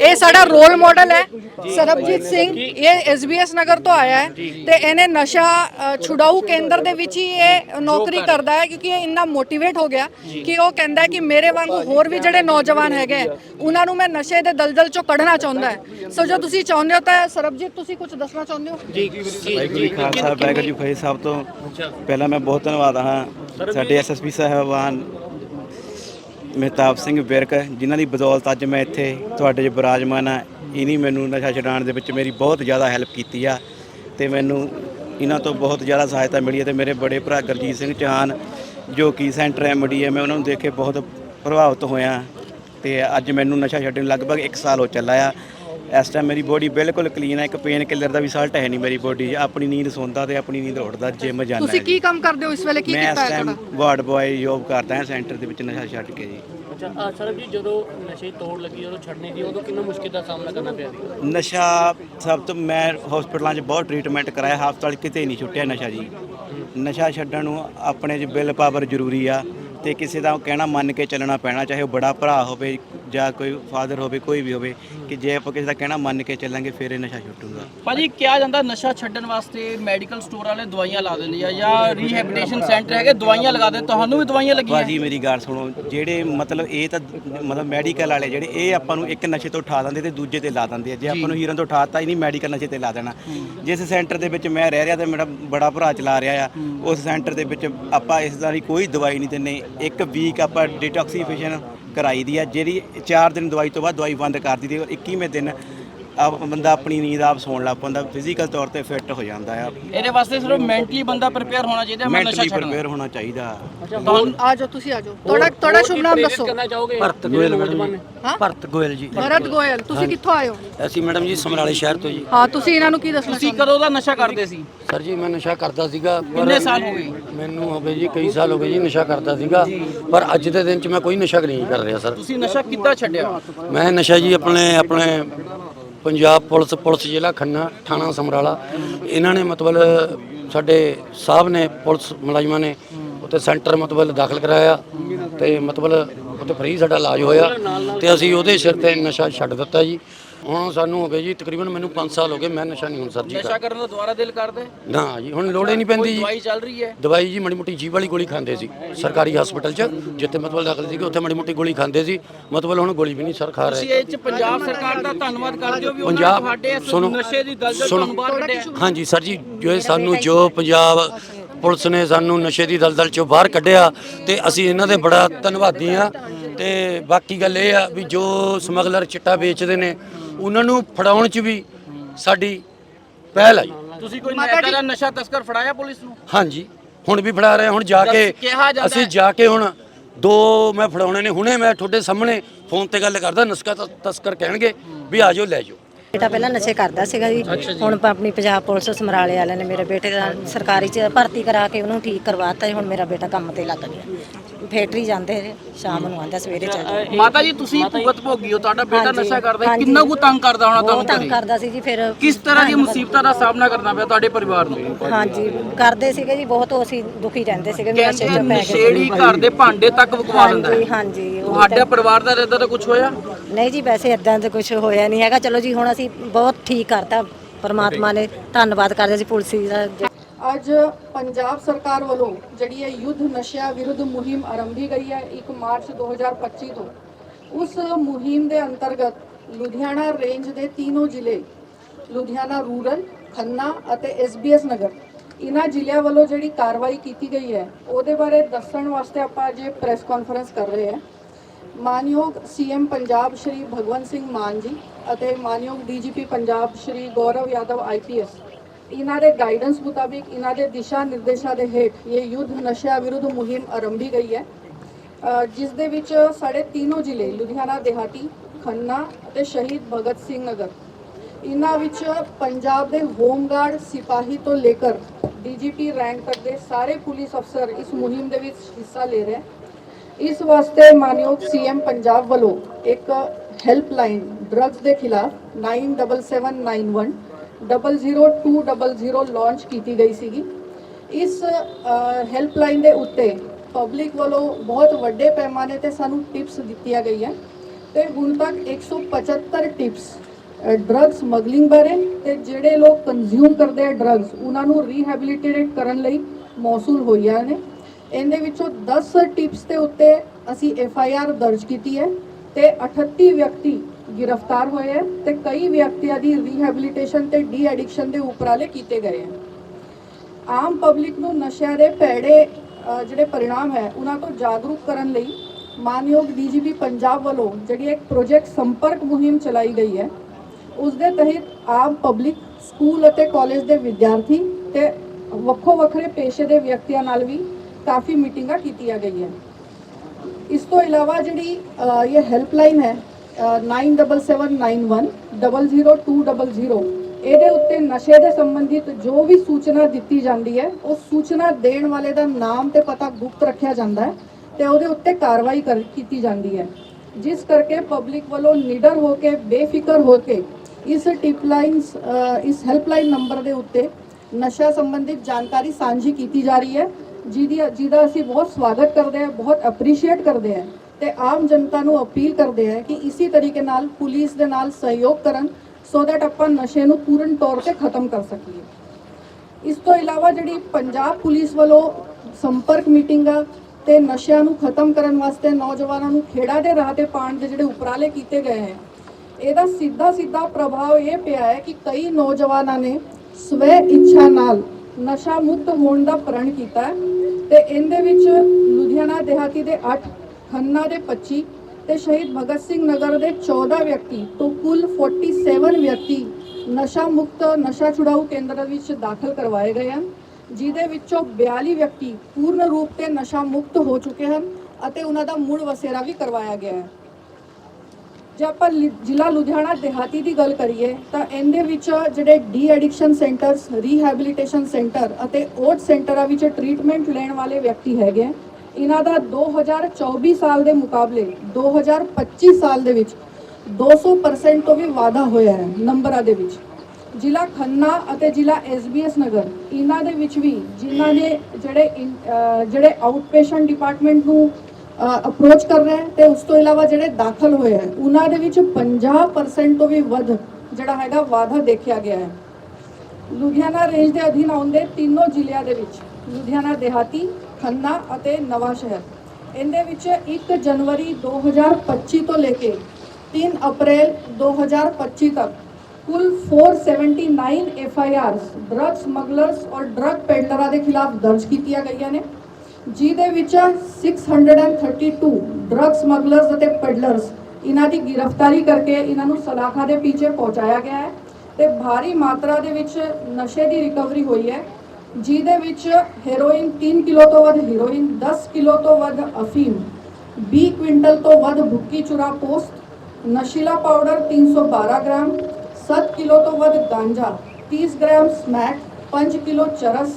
ਇਹ ਸਾਡਾ role model ਹੈ। ਸਰਬਜੀਤ ਸਿੰਘ ਇਹ ਐਸਬੀਐਸ ਨਗਰ ਤੋਂ ਆਇਆ ਹੈ ਤੇ ਇਹਨੇ ਨਸ਼ਾ ਛੁਡਾਊ ਕੇਂਦਰ ਦੇ ਵਿੱਚ ਹੀ ਇਹ ਨੌਕਰੀ ਕਰਦਾ ਹੈ ਕਿਉਂਕਿ ਇਹ ਇੰਨਾ ਮੋਟੀਵੇਟ ਹੋ ਗਿਆ ਕਿ ਉਹ ਕਹਿੰਦਾ ਕਿ ਮੇਰੇ ਵਾਂਗੂ ਹੋਰ ਵੀ ਜਿਹੜੇ ਨੌਜਵਾਨ ਹੈਗੇ ਉਹਨਾਂ ਨੂੰ ਮੈਂ ਨਸ਼ੇ ਦੇ ਦਲਦਲ ਚੋਂ ਕੱਢਣਾ ਚਾਹੁੰਦਾ ਹੈ। ਸੋ ਜੋ ਤੁਸੀਂ ਚਾਹੁੰਦੇ ਹੋ ਤਾਂ ਸਰਬਜੀਤ ਤੁਸੀਂ ਕੁਝ ਦੱਸਣਾ ਚਾਹੁੰਦੇ ਹੋ? ਵਾਹਿਗੁਰੂ ਜੀ ਖਾਲਸਾ ਵਾਹਿਗੁਰੂ ਜੀ ਫਤਿਹ ਸਭ ਤੋਂ। ਪਹਿਲਾਂ ਮੈਂ ਬਹੁਤ ਧੰਨਵਾਦ ਹਾਂ। ਸਾਡੇ ਐਸਐਸਪੀ ਸਾਹਿਬਾਨ ਮਹਿਤਾਬ ਸਿੰਘ ਵਿਰਕ, ਜਿਨ੍ਹਾਂ ਦੀ ਬਦੌਲਤ ਅੱਜ ਮੈਂ ਇੱਥੇ ਤੁਹਾਡੇ 'ਚ ਬਰਾਜਮਾਨ ਆ ਇਨੀ ਮੈਨੂੰ ਨਸ਼ਾ ਛਡਾਉਣ ਦੇ ਵਿੱਚ ਮੇਰੀ ਬਹੁਤ ਜ਼ਿਆਦਾ ਹੈਲਪ ਕੀਤੀ ਆ ਤੇ ਮੈਨੂੰ ਇਹਨਾਂ ਤੋਂ ਬਹੁਤ ਜ਼ਿਆਦਾ ਸਹਾਇਤਾ ਮਿਲੀ ਹੈ ਤੇ ਮੇਰੇ ਬੜੇ ਭਰਾ ਗੁਰਜੀਤ ਸਿੰਘ ਚੌਹਾਨ, ਜੋ ਕਿ ਸੈਂਟਰ ਐਮਡੀ ਹੈ, ਮੈਂ ਉਹਨਾਂ ਨੂੰ ਦੇਖ ਕੇ ਬਹੁਤ ਪ੍ਰਭਾਵਿਤ ਹੋਇਆ। ਤੇ ਅੱਜ ਮੈਨੂੰ ਨਸ਼ਾ ਛੱਡਣ ਲਗਭਗ 1 ਸਾਲ ਹੋ ਚੱਲਾ ਆ। ਇਸ ਟਾਈਮ ਮੇਰੀ ਬੋਡੀ ਬਿਲਕੁਲ ਕਲੀਨ ਹੈ ਇੱਕ ਪੇਨ ਕਿਲਰ ਦਾ ਵੀ ਸਾਲਟ ਹੈ ਨਹੀਂ ਮੇਰੀ ਬੋਡੀ 'ਚ ਆਪਣੀ ਨੀਂਦ ਸੌਂਦਾ ਤੇ ਆਪਣੀ ਨੀਂਦ ਉੱਠਦਾ ਜਿਮ ਜਾਂਦਾ ਤੁਸੀਂ ਕੀ ਕੰਮ ਕਰਦੇ ਹੋ ਇਸ ਵੇਲੇ? ਕੀ ਮੈਂ ਕੀਤਾ ਇਸ ਹੈ ਟਾਈਮ ਤੁਹਾਡਾ ਵਾਰਡ ਬॉय ਜੋਬ ਕਰਦਾ ਹਾਂ ਸੈਂਟਰ ਦੇ ਵਿੱਚ ਨਸ਼ਾ ਛੱਡ ਕੇ ਜੀ। ਅੱਛਾ ਆ ਸਰਬ ਜੀ ਜਦੋਂ ਨਸ਼ੇ ਤੋੜ ਲੱਗੀ ਜਦੋਂ ਛੱਡਣੀ ਦੀ ਉਦੋਂ ਕਿੰਨਾ ਮੁਸ਼ਕਿਲ ਦਾ ਸਾਹਮਣਾ ਕਰਨਾ ਪਿਆ ਸੀ? ਨਸ਼ਾ ਸਭ ਤੋਂ ਮੈਂ ਹਸਪੀਟਲਾਂ 'ਚ ਬਹੁਤ ਟ੍ਰੀਟਮੈਂਟ ਕਰਾਇਆ ਹਸਪਤਾਲ ਕਿਤੇ ਨਹੀਂ ਛੁੱਟਿਆ ਨਸ਼ਾ ਜੀ। ਨਸ਼ਾ ਛੱਡਣ ਨੂੰ ਆਪਣੇ 'ਚ ਬਿੱਲ ਪਾਵਰ ਜ਼ਰੂਰੀ ਆ ਤੇ ਕਿਸੇ ਦਾ ਕਹਿਣਾ ਮੰਨ ਕੇ ਚੱਲਣਾ ਪੈਣਾ ਚਾਹੇ ਉਹ ਬੜਾ ਭਰਾ ਹੋਵੇ ਜਾਂ ਕੋਈ ਫਾਦਰ ਹੋਵੇ ਕੋਈ ਵੀ ਹੋਵੇ ਕਿ ਜੇ ਆਪਾਂ ਕਿਸੇ ਦਾ ਕਹਿਣਾ ਮੰਨ ਕੇ ਚੱਲਾਂਗੇ ਫਿਰ ਇਹ ਨਸ਼ਾ ਛੁੱਟੂਗਾ। ਭਾਜੀ ਕਿਹਾ ਜਾਂਦਾ ਨਸ਼ਾ ਛੱਡਣ ਵਾਸਤੇ ਮੈਡੀਕਲ ਸਟੋਰ ਵਾਲੇ ਦਵਾਈਆਂ ਲਾ ਦਿੰਦੇ ਆ ਜਾਂ ਰੀਹੈਬਿਲਿਟੇਸ਼ਨ ਸੈਂਟਰ ਹੈਗੇ ਦਵਾਈਆਂ ਲਗਾ ਦੇ ਤੁਹਾਨੂੰ ਵੀ ਦਵਾਈਆਂ ਲੱਗੀਆਂ? ਭਾਜੀ ਮੇਰੀ ਗੱਲ ਸੁਣੋ ਜਿਹੜੇ ਮਤਲਬ ਇਹ ਤਾਂ ਮਤਲਬ ਮੈਡੀਕਲ ਵਾਲੇ ਜਿਹੜੇ ਇਹ ਆਪਾਂ ਨੂੰ ਇੱਕ ਨਸ਼ੇ ਤੋਂ ਉਠਾ ਦਿੰਦੇ ਤੇ ਦੂਜੇ ਤੇ ਲਾ ਦਿੰਦੇ ਆ। ਜੇ ਆਪਾਂ ਨੂੰ ਹੀਰਨ ਤੋਂ ਉਠਾਤਾ ਹੀ ਨਹੀਂ ਮੈਡੀਕਲ ਨਸ਼ੇ ਤੇ ਲਾ ਦੇਣਾ। ਜਿਸ ਸੈਂਟਰ ਦੇ ਵਿੱਚ ਮੈਂ ਰਹਿ ਰਿਹਾ ਤੇ ਮੇਰਾ ਬੜਾ ਭਰਾ ਚਲਾ ਰਿਹਾ ਆ ਉਸ ਸੈਂਟਰ ਦੇ ਵਿੱਚ ਆਪਾਂ ਇਸ ਦਾ ਦੀ ਕੋਈ ਦਵਾਈ ਨਹੀਂ ਦਿੰਦੇ। ਇੱਕ ਵੀਕ ਆਪਾਂ ਡਿਟੌਕਸੀਫਿਕੇਸ਼ਨ ਕਰਾਈ ਦੀ ਆ, ਜਿਹੜੀ 4 ਦਿਨ ਦਵਾਈ ਤੋਂ ਬਾਅਦ ਦਵਾਈ ਬੰਦ ਕਰ ਦਿੱਤੀ ਔਰ 21ਵੇਂ ਦਿਨ ਆਪ ਬੰਦਾ ਆਪਣੀ ਨੀਂਦ ਆਪ ਸੌਣ ਲੱਗ ਪੈਂਦਾ ਫਿਜ਼ੀਕਲ ਤੌਰ ਤੇ ਫਿੱਟ ਹੋ ਜਾਂਦਾ ਆ। ਇਹਦੇ ਵਾਸਤੇ ਸਿਰਫ ਮੈਂਟਲੀ ਬੰਦਾ ਪ੍ਰਿਪੇਅਰ ਹੋਣਾ ਚਾਹੀਦਾ ਮੈਂ ਨਸ਼ਾ ਮੈਂਟਲੀ ਛੱਡਣਾ। ਪ੍ਰਿਪੇਅਰ ਹੋਣਾ ਚਾਹੀਦਾ। ਆ ਜਾਓ ਤੁਸੀਂ ਆ ਜਾਓ। ਤੁਹਾਡਾ ਤੁਹਾਡਾ ਸ਼ੁਭ ਨਾਮ ਦੱਸੋ। ਕਰਨਾ ਚਾਹੋਗੇ? ਭਰਤ ਗੋਇਲ ਮੈਡਮ ਜੀ। ਹਾਂ? ਭਰਤ ਗੋਇਲ ਜੀ। ਭਰਤ ਗੋਇਲ ਤੁਸੀਂ ਕਿੱਥੋਂ ਆਏ ਹੋ? ਅਸੀਂ ਮੈਡਮ ਜੀ ਸਮਰਾਲੇ ਸ਼ਹਿਰ ਤੋਂ ਜੀ। ਹਾਂ ਤੁਸੀਂ ਇਹਨਾਂ ਨੂੰ ਕੀ ਦੱਸਣਾ ਤੁਸੀਂ ਚਾਹੁੰਦੇ? ਕਦੋਂ ਦਾ ਨਸ਼ਾ ਕਰਦੇ ਸੀ? ਸਰ ਜੀ ਮੈਂ ਨਸ਼ਾ ਕਰਦਾ ਸੀਗਾ ਪਰ ਕਿੰਨੇ ਸਾਲ ਹੋ ਗਏ? ਮੈਨੂੰ ਹੋ ਗਏ ਜੀ ਕਈ ਸਾਲ ਹੋ ਗਏ ਜੀ ਨਸ਼ਾ ਕਰਦਾ ਸੀਗਾ ਪਰ ਅੱਜ ਦੇ ਦਿਨ 'ਚ ਮੈਂ ਕੋਈ ਨਸ਼ਾ ਨਹੀਂ ਕਰ ਰਿਹਾ ਸਰ। ਤੁਸੀਂ ਨਸ਼ਾ ਕਿੱਦਾਂ ਛੱਡਿਆ? ਮੈਂ ਨਸ਼ਾ ਜੀ ਆਪਣੇ ਆਪਣੇ ਪੰਜਾਬ ਪੁਲਿਸ ਪੁਲਿਸ ਜ਼ਿਲ੍ਹਾ ਖੰਨਾ, ਥਾਣਾ ਸਮਰਾਲਾ। ਇਹਨਾਂ ਨੇ ਮਤਲਬ ਸਾਡੇ ਸਾਹਿਬ ਨੇ ਪੁਲਿਸ ਮੁਲਾਜ਼ਮਾਂ ਨੇ ਉੱਥੇ ਸੈਂਟਰ ਮਤਲਬ ਦਾਖਲ ਕਰਾਇਆ ਤੇ ਮਤਲਬ ਉੱਥੇ ਫ੍ਰੀ ਸਾਡਾ ਇਲਾਜ ਹੋਇਆ ਤੇ ਅਸੀਂ ਉਹਦੇ ਸਿਰ ਤੇ ਨਸ਼ਾ ਛੱਡ ਦਿੱਤਾ ਜੀ। ਹੁਣ ਸਾਨੂੰ ਹੋ ਗਏ ਜੀ ਤਕਰੀਬਨ ਮੈਨੂੰ 5 ਸਾਲ ਹੋ ਗਏ ਮੈਂ ਨਸ਼ਾ ਨਹੀਂ ਹੁਣ ਸਰ ਜੀ ਨਸ਼ਾ ਕਰ ਕਰਨ ਦਾ ਦੁਬਾਰਾ ਦਿਲ ਕਰਦਾ? ਹੈ? ਨਾ ਜੀ ਹੁਣ ਲੋੜ ਹੀ ਨਹੀਂ ਪੈਂਦੀ ਜੀ। ਦਵਾਈ ਚੱਲ ਰਹੀ ਹੈ? ਦਵਾਈ ਜੀ ਮਾੜੀ ਮੋਟੀ ਜੀਭ ਵਾਲੀ ਗੋਲੀ ਖਾਂਦੇ ਸੀ ਸਰਕਾਰੀ ਹਸਪੀਟਲ 'ਚ ਜਿੱਥੇ ਮਤਲਬ ਦਾਖਲ ਸੀਗੇ ਉੱਥੇ ਮਾੜੀ ਮੋਟੀ ਗੋਲੀ ਖਾਂਦੇ ਸੀ। ਮਤਲਬ ਹੁਣ ਗੋਲੀ ਵੀ ਨਹੀਂ ਸਰ ਖਾ ਤੁਸੀਂ ਰਹੇ ਇਹ ਚ ਪੰਜਾਬ ਸਰਕਾਰ ਦਾ ਧੰਨਵਾਦ ਕਰਦੇ ਹੋ ਵੀ ਉਹਨਾਂ ਨੇ ਪੰਜਾਬ- ਤੁਹਾਡੇ ਇਸ ਸੁਣੋ- ਨਸ਼ੇ ਦੀ ਦਲਦਲ ਸੁਣੋ। ਤੋਂ ਬਾਹਰ ਕੱਢਿਆ। ਹਾਂਜੀ ਸਰ ਜੀ ਜੋ ਇਹ ਸਾਨੂੰ ਜੋ ਪੰਜਾਬ ਪੁਲਿਸ ਨੇ ਸਾਨੂੰ ਨਸ਼ੇ ਦੀ ਦਲਦਲ ਚੋਂ ਬਾਹਰ ਕੱਢਿਆ ਤੇ ਅਸੀਂ ਇਹਨਾਂ ਦੇ ਬੜਾ ਧੰਨਵਾਦੀ ਆ ਤੇ ਬਾਕੀ ਗੱਲ ਇਹ ਆ ਵੀ ਜੋ ਸਮਗਲਰ ਚਿੱਟਾ ਵੇਚਦੇ ਨੇ ਉਹਨਾਂ ਨੂੰ ਫੜਾਉਣ 'ਚ ਵੀ ਸਾਡੀ ਪਹਿਲ ਆਈ। ਤੁਸੀਂ ਕੋਈ ਮਾਤਾ ਨਸ਼ਾ ਦਾ ਨਸ਼ਾ ਤਸਕਰ ਫੜਾਇਆ ਪੁਲਿਸ ਨੂੰ? ਹਾਂਜੀ ਹੁਣ ਵੀ ਫੜਾ ਰਹੇ ਹਾਂ, ਹੁਣ ਜਾ ਕੇ ਕਿਹਾ ਜਾਂਦਾ ਅਸੀਂ ਹੈ। ਜਾ ਕੇ ਹੁਣ ਦੋ ਮੈਂ ਫੜਾਉਣੇ ਨੇ ਹੁਣੇ ਮੈਂ ਤੁਹਾਡੇ ਸਾਹਮਣੇ ਫੋਨ ਤੇ ਗੱਲ ਕਰਦਾ ਨਸਕਾ ਤ- ਤਸਕਰ ਕਹਿਣਗੇ ਵੀ ਆ ਜਾਓ ਲੈ ਜਾਓ। ਬੇਟਾ ਪਹਿਲਾਂ ਨਸ਼ੇ ਕਰਦਾ ਸੀਗਾ ਜੀ। ਹੁਣ ਪ- ਆਪਣੀ ਪੰਜਾਬ ਪੁਲਿਸ ਸਮਰਾਲੇ ਵਾਲਿਆਂ ਨੇ ਮੇਰੇ ਬੇਟੇ ਦਾ ਸਰਕਾਰੀ ਚ ਭਰਤੀ ਕਰਾ ਕੇ ਉਹਨੂੰ ਠੀਕ ਕਰਵਾਤਾ ਜੀ ਹੁਣ ਮੇਰਾ ਬੇਟਾ ਕੰਮ ਤੇ ਲੱਗ ਗਿਆ। ਫੈਕਟਰੀ ਜਾਂਦੇ ਸ਼ਾਮ ਨੂੰ ਆਉਂਦਾ ਸਵੇਰੇ ਚੱਲ ਜਾਂਦਾ। ਮਾਤਾ ਜੀ ਤੁਸੀਂ ਭੁਗਤ ਭੋਗੀ ਹੋ ਤੁਹਾਡਾ ਬੇਟਾ ਹਾਂਜੀ, ਨਸ਼ਾ ਕਰਦਾ ਹੈ ਹਾਂਜੀ। ਕਿੰਨਾ ਕੁ ਤੰਗ ਕਰਦਾ ਹੋਣਾ ਤੁਹਾਨੂੰ ਤੰਗ ਘਰੇ? ਕਰਦਾ ਸੀ ਜੀ ਫਿਰ ਕਿਸ ਤਰ੍ਹਾਂ ਦੀ ਮੁਸੀਬਤਾਂ ਦਾ ਸਾਹਮਣਾ ਕਰਨਾ ਪਿਆ ਤੁਹਾਡੇ ਪਰਿਵਾਰ ਨੂੰ? ਹਾਂਜੀ ਕਰਦੇ ਸੀਗੇ ਜੀ ਬਹੁਤ ਅਸੀਂ ਦੁਖੀ ਰਹਿੰਦੇ ਸੀਗੇ ਵੀ ਨਸ਼ੇ ਕਹਿੰਦੇ ਚ ਪੈ ਗਏ ਨਸ਼ੇੜੀ ਘਰ ਦੇ ਭਾਂਡੇ ਤੱਕ ਵਕਵਾ ਲੈਂਦਾ ਹਾਂਜੀ ਹੈ। ਹਾਂਜੀ ਉਹੀ ਤੁਹਾਡੇ ਪਰਿਵਾਰ ਦਾ ਇਦਾਂ ਦਾ ਕੁਝ ਹੋਇਆ? ਨਹੀਂ ਜੀ ਵੈਸੇ ਇਦਾਂ ਦਾ ਕੁਝ ਹੋਇਆ ਨਹੀਂ ਹੈਗਾ। ਚਲੋ ਜੀ ਹੁਣ ਅਸੀਂ ਬਹੁਤ ਠੀਕ ਕਰਤਾ ਪਰਮਾਤਮਾ ਨੇ ਧੰਨਵਾਦ ਕਰਦੇ ਸੀ ਪੁਲਿਸ ਦਾ ਅੱਜ ਪੰਜਾਬ ਸਰਕਾਰ ਵੱਲੋਂ ਜਿਹੜੀ ਇਹ ਯੁੱਧ ਨਸ਼ਿਆਂ ਵਿਰੁੱਧ ਮੁਹਿੰਮ ਆਰੰਭੀ ਗਈ ਹੈ 1 ਮਾਰਚ 2025 ਤੋਂ। ਉਸ ਮੁਹਿੰਮ ਦੇ ਅੰਤਰਗਤ ਲੁਧਿਆਣਾ ਰੇਂਜ ਦੇ ਤਿੰਨੋਂ ਜ਼ਿਲ੍ਹੇ, ਲੁਧਿਆਣਾ ਰੂਰਲ, ਖੰਨਾ ਅਤੇ ਐਸਬੀਐਸ ਨਗਰ ਇਹਨਾਂ ਜ਼ਿਲ੍ਹਿਆਂ ਵੱਲੋਂ ਜਿਹੜੀ ਕਾਰਵਾਈ ਕੀਤੀ ਗਈ ਹੈ, ਉਹਦੇ ਬਾਰੇ ਦੱਸਣ ਵਾਸਤੇ ਆਪਾਂ ਅੱਜ ਪ੍ਰੈਸ ਕਾਨਫਰੰਸ ਕਰ ਰਹੇ ਹਾਂ। ਮਾਨਯੋਗ ਸੀਐਮ ਪੰਜਾਬ ਸ਼੍ਰੀ ਭਗਵੰਤ ਸਿੰਘ ਮਾਨ ਜੀ ਅਤੇ ਮਾਨਯੋਗ ਡੀਜੀਪੀ ਪੰਜਾਬ ਸ਼੍ਰੀ ਗੌਰਵ ਯਾਦਵ ਆਈਪੀਐਸ ਇਹਨਾਂ ਦੇ ਗਾਈਡੈਂਸ ਮੁਤਾਬਿਕ ਇਹਨਾਂ ਦੇ ਦਿਸ਼ਾ ਨਿਰਦੇਸ਼ਾਂ ਦੇ ਹੇਠ ਇਹ ਯੁੱਧ ਨਸ਼ਿਆਂ ਵਿਰੁੱਧ ਮੁਹਿੰਮ ਆਰੰਭੀ ਗਈ ਹੈ ਜਿਸ ਦੇ ਵਿੱਚ ਸਾਡੇ ਤਿੰਨੋਂ ਜ਼ਿਲ੍ਹੇ ਲੁਧਿਆਣਾ ਦਿਹਾਤੀ ਖੰਨਾ ਅਤੇ ਸ਼ਹੀਦ ਭਗਤ ਸਿੰਘ ਨਗਰ ਇਹਨਾਂ ਵਿੱਚ ਪੰਜਾਬ ਦੇ ਹੋਮਗਾਰਡ ਸਿਪਾਹੀ ਤੋਂ ਲੈ ਕੇ ਡੀਜੀਪੀ ਰੈਂਕ ਤੱਕ ਦੇ ਸਾਰੇ ਪੁਲਿਸ ਅਫਸਰ ਇਸ ਮੁਹਿੰਮ ਦੇ ਵਿੱਚ ਹਿੱਸਾ ਲੈ ਰਹੇ ਇਸ ਵਾਸਤੇ ਮਾਨਯੋਗ ਸੀਐਮ ਪੰਜਾਬ ਵੱਲੋਂ ਇੱਕ ਹੈਲਪਲਾਈਨ ਡਰੱਗਸ ਦੇ ਖਿਲਾਫ 97791 00200 ਲਾਂਚ ਕੀਤੀ ਗਈ ਸੀਗੀ। ਇਸ ਹੈਲਪਲਾਈਨ ਦੇ ਉੱਤੇ ਪਬਲਿਕ ਵੱਲੋਂ ਬਹੁਤ ਵੱਡੇ ਪੈਮਾਨੇ ਤੇ ਸਾਨੂੰ ਟਿਪਸ ਦਿੱਤੀਆਂ ਗਈਆਂ। ਤੇ ਹੁਣ ਤੱਕ 175 ਟਿਪਸ ਡਰੱਗ ਸਮਗਲਿੰਗ ਬਾਰੇ ਤੇ ਜਿਹੜੇ ਲੋਕ ਕੰਜ਼ਿਊਮ ਕਰਦੇ ਆ ਡਰੱਗਸ ਉਹਨਾਂ ਨੂੰ ਰੀਹੈਬਿਲਿਟੇਟ ਕਰਨ ਲਈ ਮੌਸੂਲ ਹੋਈਆਂ ਨੇ। ਇਹਦੇ ਵਿੱਚੋਂ 10 ਟਿਪਸ ਦੇ ਉੱਤੇ ਅਸੀਂ ਐਫ ਆਈ ਆਰ ਦਰਜ ਕੀਤੀ ਹੈ ਤੇ 38 ਵਿਅਕਤੀ ਗ੍ਰਿਫਤਾਰ ਹੋਏ ਹੈ ਤੇ ਕਈ ਵਿਅਕਤੀਆਂ ਦੀ ਰੀਹੈਬਿਲਿਟੇਸ਼ਨ ਤੇ ਡੀ ਐਡਿਕਸ਼ਨ ਦੇ ਉਪਰਾਲੇ ਕੀਤੇ ਗਏ ਹਨ। ਆਮ ਪਬਲਿਕ ਨੂੰ ਨਸ਼ਿਆਂ ਦੇ ਭੈੜੇ ਜਿਹੜੇ ਪਰਿਣਾਮ ਹੈ, ਉਹਨਾਂ ਤੋਂ ਜਾਗਰੂਕ ਕਰਨ ਲਈ ਮਾਨਯੋਗ ਡੀਜੀਪੀ ਪੰਜਾਬ ਵੱਲੋਂ ਜਿਹੜੀ ਇੱਕ ਪ੍ਰੋਜੈਕਟ ਸੰਪਰਕ ਮੁਹਿੰਮ ਚਲਾਈ ਗਈ ਹੈ, ਉਸ ਦੇ ਤਹਿਤ ਆਮ ਪਬਲਿਕ ਸਕੂਲ ਅਤੇ ਕਾਲਜ ਦੇ ਵਿਦਿਆਰਥੀ ਤੇ ਵੱਖੋ ਵੱਖਰੇ ਪੇਸ਼ੇ ਦੇ ਵਿਅਕਤੀਆਂ ਨਾਲ ਵੀ ਕਾਫੀ ਮੀਟਿੰਗਾਂ ਕੀਤੀਆਂ ਗਈਆਂ। ਇਸ ਤੋਂ ਇਲਾਵਾ ਜਿਹੜੀ ਇਹ ਹੈਲਪਲਾਈਨ ਹੈ nine double seven nine one double zero two double zero ਇਹਦੇ ਉੱਤੇ ਨਸ਼ੇ ਦੇ ਸੰਬੰਧਿਤ ਜੋ ਵੀ ਸੂਚਨਾ ਦਿੱਤੀ ਜਾਂਦੀ ਹੈ ਉਹ ਸੂਚਨਾ ਦੇਣ ਵਾਲੇ ਦਾ ਨਾਮ ਤੇ ਪਤਾ ਗੁਪਤ ਰੱਖਿਆ ਜਾਂਦਾ ਹੈ ਤੇ ਉਹਦੇ ਉੱਤੇ ਕਾਰਵਾਈ ਕਰ ਕੀਤੀ ਜਾਂਦੀ ਹੈ ਜਿਸ ਕਰਕੇ ਪਬਲਿਕ ਵੱਲੋਂ ਨਿਡਰ ਹੋ ਕੇ ਬੇਫਿਕਰ ਹੋ ਕੇ ਇਸ ਟਿਪਲਾਈਨਸ ਇਸ ਹੈਲਪਲਾਈਨ ਨੰਬਰ ਦੇ ਉੱਤੇ ਨਸ਼ਾ ਸੰਬੰਧਿਤ ਜਾਣਕਾਰੀ ਸਾਂਝੀ ਕੀਤੀ ਜਾ ਰਹੀ ਹੈ ਜਿਹਦੀ ਜਿਹਦਾ ਅਸੀਂ ਬਹੁਤ ਸਵਾਗਤ ਕਰਦੇ ਹਾਂ ਬਹੁਤ ਅਪਰੀਸ਼ੀਏਟ ਕਰਦੇ ਹਾਂ ਤੇ ਆਮ ਜਨਤਾ ਨੂੰ ਅਪੀਲ ਕਰਦੇ ਹੈ ਕਿ ਇਸੇ ਤਰੀਕੇ ਨਾਲ ਪੁਲਿਸ ਦੇ ਨਾਲ ਸਹਿਯੋਗ ਕਰਨ ਸੋ ਦੈਟ ਆਪਾਂ ਨਸ਼ੇ ਨੂੰ ਪੂਰਨ ਤੌਰ ਤੇ ਖਤਮ ਕਰ ਸਕੀਏ। ਇਸ ਤੋਂ ਇਲਾਵਾ ਜਿਹੜੀ ਪੰਜਾਬ ਪੁਲਿਸ ਵੱਲੋਂ ਸੰਪਰਕ ਮੀਟਿੰਗਾਂ ਤੇ ਨਸ਼ਿਆਂ ਨੂੰ ਖਤਮ ਕਰਨ ਵਾਸਤੇ ਨੌਜਵਾਨਾਂ ਨੂੰ ਖੇੜਾ ਦੇ ਰਾਹ ਤੇ ਪਾਉਣ ਦੇ ਜਿਹੜੇ ਉਪਰਾਲੇ ਕੀਤੇ ਗਏ ਹੈ, ਇਹਦਾ ਸਿੱਧਾ ਸਿੱਧਾ ਪ੍ਰਭਾਵ ਇਹ ਪਿਆ ਹੈ ਕਿ ਕਈ ਨੌਜਵਾਨਾਂ ਨੇ ਸਵੈ ਇੱਛਾ ਨਾਲ ਨਸ਼ਾ ਮੁਕਤ ਹੋਣ ਦਾ ਪ੍ਰਣ ਕੀਤਾ ਹੈ ਤੇ ਇਹਦੇ ਵਿੱਚ ਲੁਧਿਆਣਾ, ਦਿਹਾਤੀ ਦੇ 8 ਖੰਨਾ ਦੇ 25 ਤੇ ਸ਼ਹੀਦ ਭਗਤ ਸਿੰਘ ਨਗਰ ਦੇ 14 ਵਿਅਕਤੀ ਤੋਂ ਕੁੱਲ 47 ਵਿਅਕਤੀ ਨਸ਼ਾ ਮੁਕਤ, ਨਸ਼ਾ ਛੁਡਾਊ ਕੇਂਦਰ ਵਿੱਚ ਦਾਖਲ ਕਰਵਾਏ ਗਏ ਹਨ ਜਿਦੇ ਵਿੱਚੋਂ 42 ਵਿਅਕਤੀ ਪੂਰਨ ਰੂਪ ਤੇ ਨਸ਼ਾ ਮੁਕਤ ਹੋ ਚੁੱਕੇ ਹਨ ਅਤੇ ਉਹਨਾਂ ਦਾ ਮੁੜ ਵਸੇਰਾ ਵੀ ਕਰਵਾਇਆ ਗਿਆ ਹੈ ਜੇ ਆਪਾਂ ਲਿ- ਜ਼ਿਲ੍ਹਾ ਲੁਧਿਆਣਾ ਦਿਹਾਤੀ ਦੀ ਗੱਲ ਕਰੀਏ ਤਾਂ ਇਹਦੇ ਵਿੱਚ ਜਿਹੜੇ de addiction centres rehabilitation centre ਅਤੇ ਓਟ ਸੈਂਟਰਾਂ ਵਿੱਚ ਟ੍ਰੀਟਮੈਂਟ ਲੈਣ ਵਾਲੇ ਵਿਅਕਤੀ ਹੈਗੇ ਆ। ਇਹਨਾਂ ਦਾ 2024 ਸਾਲ ਦੇ ਮੁਕਾਬਲੇ 2025 ਸਾਲ ਦੇ ਵਿੱਚ 200% ਤੋਂ ਵੀ ਵਾਧਾ ਹੋਇਆ ਹੈ ਨੰਬਰਾਂ ਦੇ ਵਿੱਚ। ਜ਼ਿਲ੍ਹਾ ਖੰਨਾ ਅਤੇ ਜ਼ਿਲ੍ਹਾ ਐਸਬੀਐਸ ਨਗਰ, ਇਹਨਾਂ ਦੇ ਵਿੱਚ ਵੀ ਜਿਨ੍ਹਾਂ ਨੇ ਜਿਹੜੇ ਜਿਹੜੇ ਆਊਟਪੇਸ਼ੈਂਟ ਡਿਪਾਰਟਮੈਂਟ ਨੂੰ ਅਪਰੋਚ ਕਰ ਰਹੇ ਹੈ ਤੇ ਉਸ ਤੋਂ ਇਲਾਵਾ ਜਿਹੜੇ ਦਾਖਲ ਹੋਏ ਹੈ, ਉਹਨਾਂ ਦੇ ਵਿੱਚ 50% ਤੋਂ ਵੀ ਵੱਧ ਜਿਹੜਾ ਹੈਗਾ ਵਾਧਾ ਦੇਖਿਆ ਗਿਆ ਹੈ। ਲੁਧਿਆਣਾ ਰੇਂਜ ਦੇ ਅਧੀਨ ਆਉਂਦੇ ਤਿੰਨੋਂ ਜ਼ਿਲ੍ਹਿਆਂ ਦੇ ਵਿੱਚ, ਲੁਧਿਆਣਾ, ਦਿਹਾਤੀ ਖੰਨਾ ਅਤੇ ਨਵਾਂ ਸ਼ਹਿਰ ਇਹਦੇ ਵਿੱਚ 1 ਜਨਵਰੀ 2025 ਤੋਂ ਲੈ ਕੇ 3 ਅਪ੍ਰੈਲ 2025 ਤੱਕ ਕੁੱਲ 479 F I Rs drug smugglers ਔਰ ਡਰੱਗ ਪੈਡਲਰਾਂ ਦੇ ਖਿਲਾਫ ਦਰਜ ਕੀਤੀਆਂ ਗਈਆਂ ਨੇ, ਜਿਹਦੇ ਵਿੱਚ 632 ਡਰੱਗ ਸਮਗਲਰਸ ਅਤੇ ਪੈਡਲਰਸ ਇਹਨਾਂ ਦੀ ਗ੍ਰਿਫਤਾਰੀ ਕਰਕੇ ਇਹਨਾਂ ਨੂੰ ਸਲਾਖਾਂ ਦੇ ਪਿੱਛੇ ਪਹੁੰਚਾਇਆ ਗਿਆ ਹੈ ਤੇ ਭਾਰੀ ਮਾਤਰਾ ਦੇ ਵਿੱਚ ਨਸ਼ੇ ਦੀ ਰਿਕਵਰੀ ਹੋਈ ਹੈ। ਜਿਹਦੇ ਵਿੱਚ ਹੈਰੋਇਨ 3 ਕਿਲੋ ਤੋਂ ਵੱਧ ਹੈਰੋਇਨ 10 ਕਿਲੋ ਤੋਂ ਵੱਧ, ਅਫੀਮ 20 ਕੁਇੰਟਲ ਤੋਂ ਵੱਧ ਭੁੱਕੀ ਚੁਰਾ ਪੋਸਟ, ਨਸ਼ੀਲਾ ਪਾਊਡਰ 312 ਗ੍ਰਾਮ 7 ਕਿਲੋ ਤੋਂ ਵੱਧ ਗਾਂਜਾ 30 ਗ੍ਰਾਮ ਸਮੈਕ 5 ਕਿਲੋ ਚਰਸ,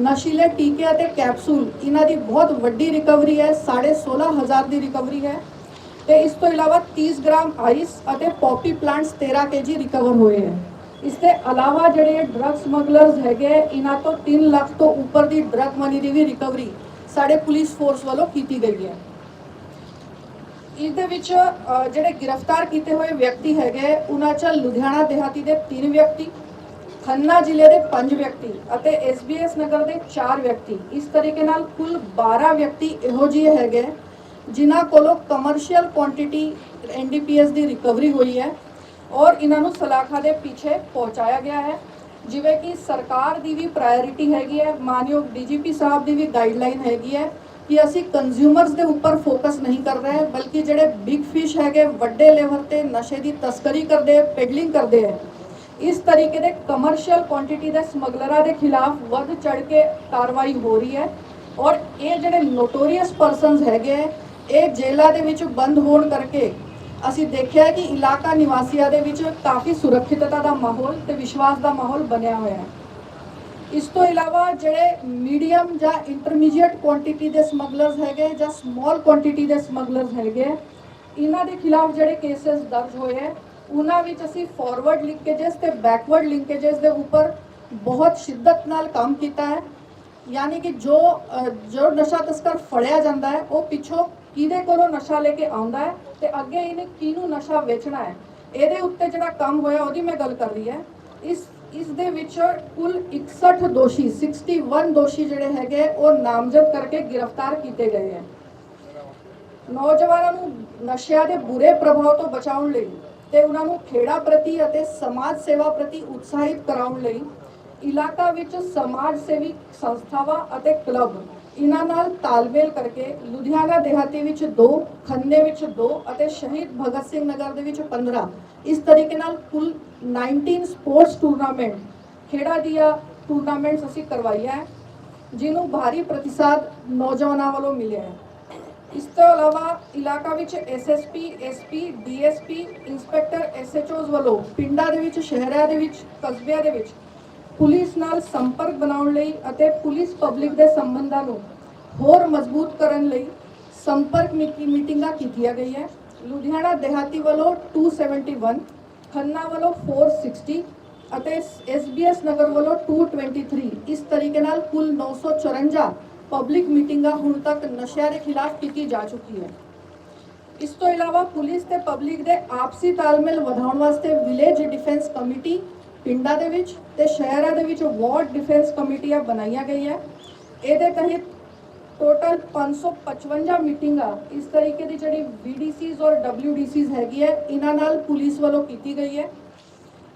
ਨਸ਼ੀਲੇ ਟੀਕੇ ਅਤੇ ਕੈਪਸੂਲ। ਇਹਨਾਂ ਦੀ ਬਹੁਤ ਵੱਡੀ ਰਿਕਵਰੀ ਹੈ 16500 ਦੀ ਰਿਕਵਰੀ ਹੈ ਤੇ ਇਸ ਤੋਂ ਇਲਾਵਾ 30 ਗ੍ਰਾਮ ਆਈਸ ਅਤੇ ਪੌਪੀ ਪਲਾਂਟਸ 13 ਕੇਜੀ ਰਿਕਵਰ ਹੋਏ ਹੈ। ਇਸ ਦੇ ਇਲਾਵਾ ਜਿਹੜੇ ਡਰੱਗ ਸਮਗਲਰਸ ਹੈਗੇ ਇਹਨਾਂ ਤੋਂ 3 ਲੱਖ ਤੋਂ ਉੱਪਰ ਦੀ ਡਰੱਗ ਮਨੀ ਦੀ ਵੀ ਰਿਕਵਰੀ ਸਾਡੇ ਪੁਲਿਸ ਫੋਰਸ ਵੱਲੋਂ ਕੀਤੀ ਗਈ ਹੈ। ਇਸ ਦੇ ਵਿੱਚ ਜਿਹੜੇ ਗ੍ਰਿਫਤਾਰ ਕੀਤੇ ਹੋਏ ਵਿਅਕਤੀ ਹੈਗੇ ਉਹਨਾਂ ਚ ਲੁਧਿਆਣਾ ਦਿਹਾਤੀ ਦੇ 3 ਵਿਅਕਤੀ ਖੰਨਾ ਜ਼ਿਲ੍ਹੇ ਦੇ 5 ਵਿਅਕਤੀ ਅਤੇ ਐਸਬੀਐਸ ਨਗਰ ਦੇ 4 ਵਿਅਕਤੀ। ਇਸ ਤਰੀਕੇ ਨਾਲ ਕੁੱਲ 12 ਵਿਅਕਤੀ ਇਹੋ ਜਿਹੇ ਹੈਗੇ ਹੈ, ਜਿਨ੍ਹਾਂ ਕੋਲੋਂ ਕਮਰਸ਼ੀਅਲ ਕੁਆਂਟੀਟੀ ਐਨਡੀਪੀਐਸ ਦੀ ਰਿਕਵਰੀ ਹੋਈ ਹੈ। ਔਰ ਇਹਨਾਂ ਨੂੰ ਸਲਾਖਾ ਦੇ ਪਿੱਛੇ ਪਹੁੰਚਾਇਆ ਗਿਆ ਹੈ। ਜਿਵੇਂ ਕਿ ਸਰਕਾਰ ਦੀ ਵੀ ਪ੍ਰਾਇੋਰਟੀ ਹੈਗੀ ਹੈ ਮਾਨਯੋਗ ਡੀਜੀਪੀ ਸਾਹਿਬ ਦੀ ਵੀ ਗਾਈਡਲਾਈਨ ਹੈਗੀ ਹੈ ਕਿ ਅਸੀਂ ਕੰਜ਼ਿਊਮਰਸ ਦੇ ਉੱਪਰ ਫੋਕਸ ਨਹੀਂ ਕਰ ਰਹੇ ਬਲਕਿ ਜਿਹੜੇ ਬਿਗ ਫਿਸ਼ ਹੈਗੇ ਵੱਡੇ ਲੈਵਲ ਤੇ ਨਸ਼ੇ ਦੀ ਤਸਕਰੀ ਕਰਦੇ ਪੈਡਲਿੰਗ ਕਰਦੇ ਹੈ। ਇਸ ਤਰੀਕੇ ਦੇ ਕਮਰਸ਼ੀਅਲ ਕੁਆਂਟੀਟੀ ਦੇ ਸਮਗਲਰਾਂ ਦੇ ਖਿਲਾਫ ਵੱਧ ਚੜ ਕੇ ਕਾਰਵਾਈ ਹੋ ਰਹੀ ਹੈ ਔਰ ਇਹ ਜਿਹੜੇ ਨੋਟੋਰੀਅਸ ਪਰਸਨਸ ਹੈਗੇ ਹੈ, ਇਹ ਜੇਲ੍ਹਾਂ ਦੇ ਵਿੱਚ ਬੰਦ ਹੋਣ ਕਰਕੇ ਅਸੀਂ ਦੇਖਿਆ ਕਿ ਇਲਾਕਾ ਨਿਵਾਸੀਆਂ ਦੇ ਵਿੱਚ ਕਾਫੀ ਸੁਰੱਖਿਅਤਤਾ ਦਾ ਮਾਹੌਲ ਤੇ ਵਿਸ਼ਵਾਸ ਦਾ ਮਾਹੌਲ ਬਣਿਆ ਹੋਇਆ ਹੈ। ਇਸ ਤੋਂ ਇਲਾਵਾ ਜਿਹੜੇ ਮੀਡੀਅਮ ਜਾਂ ਇੰਟਰਮੀਡੀਏਟ ਕੁਆਂਟੀਟੀ ਦੇ ਸਮਗਲਰਸ ਹੈਗੇ ਜਾਂ ਸਮਾਲ ਕੁਆਂਟੀਟੀ ਦੇ ਸਮਗਲਰਸ ਹੈਗੇ, ਇਹਨਾਂ ਦੇ ਖਿਲਾਫ ਜਿਹੜੇ ਕੇਸਸ ਦਰਜ ਹੋਏ ਹੈ, ਉਹਨਾਂ ਵਿੱਚ ਅਸੀਂ ਫਾਰਵਰਡ ਲਿੰਕੇजेस ਤੇ ਬੈਕਵਰਡ ਲਿੰਕੇजेस ਦੇ ਉੱਪਰ ਬਹੁਤ ਸ਼ਿੱਦਤ ਨਾਲ ਕੰਮ ਕੀਤਾ ਹੈ। ਯਾਨੀ ਕਿ ਜੋ ਜੋ ਨਸ਼ਾ ਤਸਕਰ ਫੜਿਆ ਜਾਂਦਾ ਹੈ, ਉਹ ਪਿੱਛੋਂ ਕਿਹਦੇ ਕੋਲੋਂ ਨਸ਼ਾ ਲੈ ਕੇ ਆਉਂਦਾ ਹੈ ਤੇ ਅੱਗੇ ਇਹਨੇ ਕਿਹਨੂੰ ਨਸ਼ਾ ਵੇਚਣਾ ਹੈ? ਇਹਦੇ ਉੱਤੇ ਜਿਹੜਾ ਕੰਮ ਹੋਇਆ ਉਹਦੀ ਮੈਂ ਗੱਲ ਕਰ ਰਹੀ ਹੈ। ਇਸ ਇਸ ਦੇ ਵਿੱਚ ਕੁੱਲ 61 ਦੋਸ਼ੀ 61 ਦੋਸ਼ੀ ਜਿਹੜੇ ਹੈਗੇ, ਉਹ ਨਾਮਜ਼ਦ ਕਰਕੇ ਗ੍ਰਿਫਤਾਰ ਕੀਤੇ ਗਏ ਹੈ। ਨੌਜਵਾਨਾਂ ਨੂੰ ਨਸ਼ਿਆਂ ਦੇ ਬੁਰੇ ਪ੍ਰਭਾਵ ਤੋਂ ਬਚਾਉਣ ਲਈ ਤੇ ਉਹਨਾਂ ਨੂੰ ਖੇੜਾ ਪ੍ਰਤੀ ਅਤੇ ਸਮਾਜ ਸੇਵਾ ਪ੍ਰਤੀ ਉਤਸ਼ਾਹਿਤ ਕਰਾਉਣ ਲਈ ਇਲਾਕਾ ਵਿੱਚ ਸਮਾਜ ਸੇਵੀ ਸੰਸਥਾਵਾਂ ਅਤੇ ਕਲੱਬ ਇਹਨਾਂ ਨਾਲ ਤਾਲਮੇਲ ਕਰਕੇ ਲੁਧਿਆਣਾ ਦਿਹਾਤੀ ਵਿੱਚ 2 ਖੰਨੇ ਵਿੱਚ 2 ਅਤੇ ਸ਼ਹੀਦ ਭਗਤ ਸਿੰਘ ਨਗਰ ਦੇ ਵਿੱਚ 15 ਇਸ ਤਰੀਕੇ ਨਾਲ ਕੁੱਲ 19 ਸਪੋਰਟਸ ਟੂਰਨਾਮੈਂਟ ਖੇਡਾਂ ਦੀਆਂ ਟੂਰਨਾਮੈਂਟਸ ਅਸੀਂ ਕਰਵਾਈਆਂ ਹੈ, ਜਿਹਨੂੰ ਭਾਰੀ ਪ੍ਰਤੀਸਾਦ ਨੌਜਵਾਨਾਂ ਵੱਲੋਂ ਮਿਲਿਆ ਹੈ। ਇਸ ਤੋਂ ਇਲਾਵਾ ਇਲਾਕਾ ਵਿੱਚ SSP SP DSP inspector SHOs ਵੱਲੋਂ ਪਿੰਡਾਂ ਦੇ ਵਿੱਚ ਸ਼ਹਿਰਾਂ ਦੇ ਵਿੱਚ ਕਸਬਿਆਂ ਦੇ ਵਿੱਚ ਪੁਲਿਸ ਨਾਲ ਸੰਪਰਕ ਬਣਾਉਣ ਲਈ ਅਤੇ ਪੁਲਿਸ ਪਬਲਿਕ ਦੇ ਸੰਬੰਧਾਂ ਨੂੰ ਹੋਰ ਮਜ਼ਬੂਤ ਕਰਨ ਲਈ ਸੰਪਰਕ ਮੀਟੀ- ਮੀਟਿੰਗਾਂ ਕੀਤੀਆਂ ਗਈਆਂ। ਲੁਧਿਆਣਾ ਦੇਹਾਤੀ ਵੱਲੋਂ 271 ਖੰਨਾ ਵੱਲੋਂ 460 ਅਤੇ ਐਸਬੀਐਸ ਨਗਰ ਵੱਲੋਂ 223 ਇਸ ਤਰੀਕੇ ਨਾਲ ਕੁੱਲ 954 ਪਬਲਿਕ ਮੀਟਿੰਗਾਂ ਹੁਣ ਤੱਕ ਨਸ਼ਿਆਂ ਦੇ ਖਿਲਾਫ ਕੀਤੀ ਜਾ ਚੁੱਕੀ ਹੈ। ਇਸ ਤੋਂ ਇਲਾਵਾ ਪੁਲਿਸ ਤੇ ਪਬਲਿਕ ਦੇ ਆਪਸੀ ਤਾਲਮੇਲ ਵਧਾਉਣ ਵਾਸਤੇ ਵਿਲੇਜ ਡਿਫੈਂਸ ਕਮੇਟੀ ਪਿੰਡਾਂ ਦੇ ਵਿੱਚ ਤੇ ਸ਼ਹਿਰਾਂ ਦੇ ਵਿੱਚ ਵਾਰਡ ਡਿਫੈਂਸ ਕਮੇਟੀਆਂ ਬਣਾਈਆਂ ਗਈਆਂ। ਇਹਦੇ ਤਹਿਤ ਟੋਟਲ 555 ਮੀਟਿੰਗਾਂ ਇਸ ਤਰੀਕੇ ਦੀ ਜਿਹੜੀ ਬੀਡੀਸੀਜ਼ ਔਰ ਡਬਲਯੂਡੀਸੀਜ਼ ਹੈਗੀ ਹੈ, ਇਹਨਾਂ ਨਾਲ ਪੁਲਿਸ ਵੱਲੋਂ ਕੀਤੀ ਗਈ ਹੈ।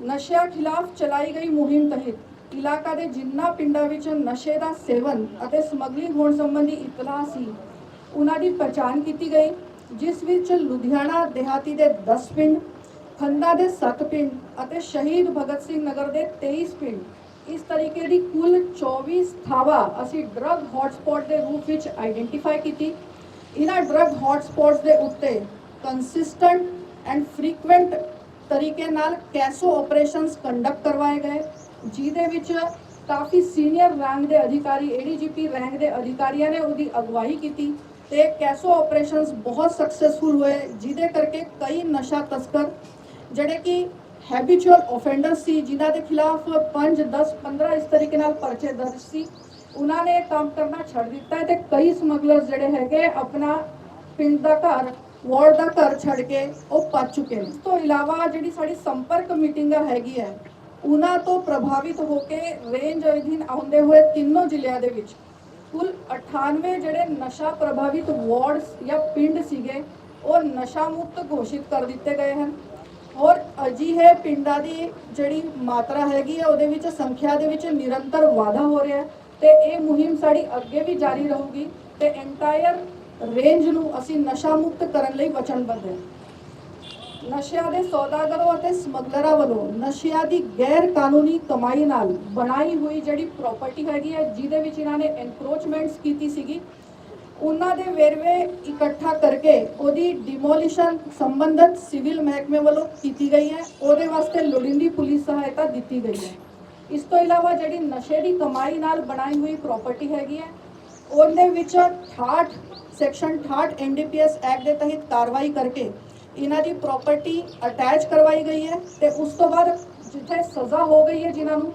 ਨਸ਼ਿਆਂ ਖਿਲਾਫ ਚਲਾਈ ਗਈ ਮੁਹਿੰਮ ਤਹਿਤ ਇਲਾਕਾ ਦੇ ਜਿੰਨਾ ਪਿੰਡਾਂ ਵਿੱਚ ਨਸ਼ੇ ਦਾ ਸੇਵਨ ਅਤੇ ਸਮਗਲਿੰਗ ਹੋਣ ਸੰਬੰਧੀ ਇਤਲਾਹ ਸੀ, ਉਹਨਾਂ ਦੀ ਪਛਾਣ ਕੀਤੀ ਗਈ, ਜਿਸ ਵਿੱਚ ਲੁਧਿਆਣਾ, ਦਿਹਾਤੀ ਦੇ 10 ਪਿੰਡ ਖੰਨਾ ਦੇ 7 ਪਿੰਡ ਅਤੇ ਸ਼ਹੀਦ ਭਗਤ ਸਿੰਘ ਨਗਰ ਦੇ 23 ਪਿੰਡ। ਇਸ ਤਰੀਕੇ ਦੀ ਕੁੱਲ 24 ਥਾਵਾਂ ਅਸੀਂ ਡਰੱਗ ਹੌਟਸਪੌਟ ਦੇ ਰੂਪ ਵਿੱਚ ਆਈਡੈਂਟੀਫਾਈ ਕੀਤੀ। ਇਹਨਾਂ ਡਰੱਗ ਹੌਟਸਪੌਟਸ ਦੇ ਉੱਤੇ ਕੰਸਿਸਟੈਂਟ ਐਂਡ ਫ੍ਰੀਕੁਐਂਟ ਤਰੀਕੇ ਨਾਲ ਕੈਸੋ ਆਪਰੇਸ਼ਨਸ ਕੰਡਕਟ ਕਰਵਾਏ ਗਏ, ਜਿਹਦੇ ਵਿੱਚ ਕਾਫੀ ਸੀਨੀਅਰ ਰੈਂਕ ਦੇ ਅਧਿਕਾਰੀ ਏਡੀਜੀਪੀ ਰੈਂਕ ਦੇ ਅਧਿਕਾਰੀਆਂ ਨੇ ਉਹਦੀ ਅਗਵਾਈ ਕੀਤੀ ਤੇ ਕੈਸੋ ਆਪਰੇਸ਼ਨਸ ਬਹੁਤ ਸਕਸੈਸਫੁਲ ਹੋਏ, ਜਿਹਦੇ ਕਰਕੇ ਕਈ ਨਸ਼ਾ ਤਸਕਰ ਜਿਹੜੇ ਕਿ ਹੈਬਿਚੁਅਲ ਆਫੈਂਡਰਸ ਸੀ, ਜਿਨ੍ਹਾਂ ਦੇ ਖਿਲਾਫ 5 10 15 ਇਸ ਤਰੀਕੇ ਨਾਲ ਪਰਚੇ ਦਰਜ ਸੀ, ਉਹਨਾਂ ਨੇ ਕੰਮ ਕਰਨਾ ਛੱਡ ਦਿੱਤਾ ਹੈ ਤੇ ਕਈ ਸਮਗਲਰ ਜਿਹੜੇ ਹੈਗੇ ਆਪਣਾ ਪਿੰਡ ਦਾ ਘਰ, ਵਾਰਡ ਦਾ ਘਰ ਛੱਡ ਕੇ ਉਹ ਭੱਜ ਚੁੱਕੇ ਨੇ। ਇਸ ਤੋਂ ਇਲਾਵਾ ਜਿਹੜੀ ਸਾਡੀ ਸੰਪਰਕ ਮੀਟਿੰਗਾਂ ਹੈਗੀ ਹੈ, ਉਹਨਾਂ ਤੋਂ ਪ੍ਰਭਾਵਿਤ ਹੋ ਕੇ ਰੇਂਜ ਅਧੀਨ ਆਉਂਦੇ ਹੋਏ ਤਿੰਨੋਂ ਜ਼ਿਲ੍ਹਿਆਂ ਦੇ ਵਿੱਚ ਕੁੱਲ 98 ਜਿਹੜੇ ਨਸ਼ਾ ਪ੍ਰਭਾਵਿਤ ਵਾਰਡਸ ਜਾਂ ਪਿੰਡ ਸੀਗੇ, ਉਹ ਨਸ਼ਾ ਮੁਕਤ ਘੋਸ਼ਿਤ ਕਰ ਦਿੱਤੇ ਗਏ ਹਨ। ਔਰ ਅਜਿਹੇ ਪਿੰਡਾਂ ਦੀ ਜਿਹੜੀ ਮਾਤਰਾ ਹੈਗੀ ਹੈ ਉਹਦੇ ਵਿੱਚ ਸੰਖਿਆ ਦੇ ਵਿੱਚ ਨਿਰੰਤਰ ਵਾਧਾ ਹੋ ਰਿਹਾ ਹੈ ਤੇ ਇਹ ਮੁਹਿੰਮ ਸਾਡੀ ਅੱਗੇ ਵੀ ਜਾਰੀ ਰਹੂਗੀ ਤੇ ਐਂਟਾਇਰ ਰੇਂਜ ਨੂੰ ਅਸੀਂ ਨਸ਼ਾ ਮੁਕਤ ਕਰਨ ਲਈ ਵਚਨਬੱਧ ਹਾਂ। ਨਸ਼ਿਆਂ ਦੇ ਸੌਦਾਗਰੋਂ ਅਤੇ ਸਮਗਲਰਾਂ ਵੱਲੋਂ ਨਸ਼ਿਆਂ ਦੀ ਗੈਰ ਕਾਨੂੰਨੀ ਕਮਾਈ ਨਾਲ ਬਣਾਈ ਹੋਈ ਜਿਹੜੀ ਪ੍ਰਾਪਰਟੀ ਹੈਗੀ ਹੈ ਜਿਹਦੇ ਵਿੱਚ ਇਹਨਾਂ ਨੇ ਐਨਕਰੋਚਮੈਂਟਸ ਕੀਤੀ ਸੀਗੀ ਉਹਨਾਂ ਦੇ ਵੇਰਵੇ ਇਕੱਠਾ ਕਰਕੇ ਉਹਦੀ ਡਿਮੋਲੀਸ਼ਨ ਸੰਬੰਧਤ ਸਿਵਲ ਮਹਿਕਮੇ ਵੱਲੋਂ ਕੀਤੀ ਗਈ ਹੈ। ਉਹਦੇ ਵਾਸਤੇ ਲੋੜੀਂਦੀ ਪੁਲਿਸ ਸਹਾਇਤਾ ਦਿੱਤੀ ਗਈ ਹੈ। ਇਸ ਤੋਂ ਇਲਾਵਾ ਜਿਹੜੀ ਨਸ਼ੇ ਦੀ ਕਮਾਈ ਨਾਲ ਬਣਾਈ ਹੋਈ ਪ੍ਰਾਪਰਟੀ ਹੈਗੀ ਹੈ, ਉਹਦੇ ਵਿੱਚ 68 ਸੈਕਸ਼ਨ 68 ਐਨਡੀਪੀਐਸ ਐਕਟ ਦੇ ਤਹਿਤ ਕਾਰਵਾਈ ਕਰਕੇ ਇਹਨਾਂ ਦੀ ਪ੍ਰਾਪਰਟੀ ਅਟੈਚ ਕਰਵਾਈ ਗਈ ਹੈ ਤੇ ਉਸ ਤੋਂ ਬਾਅਦ ਜਿੱਥੇ ਸਜ਼ਾ ਹੋ ਗਈ ਹੈ ਜਿਨ੍ਹਾਂ ਨੂੰ,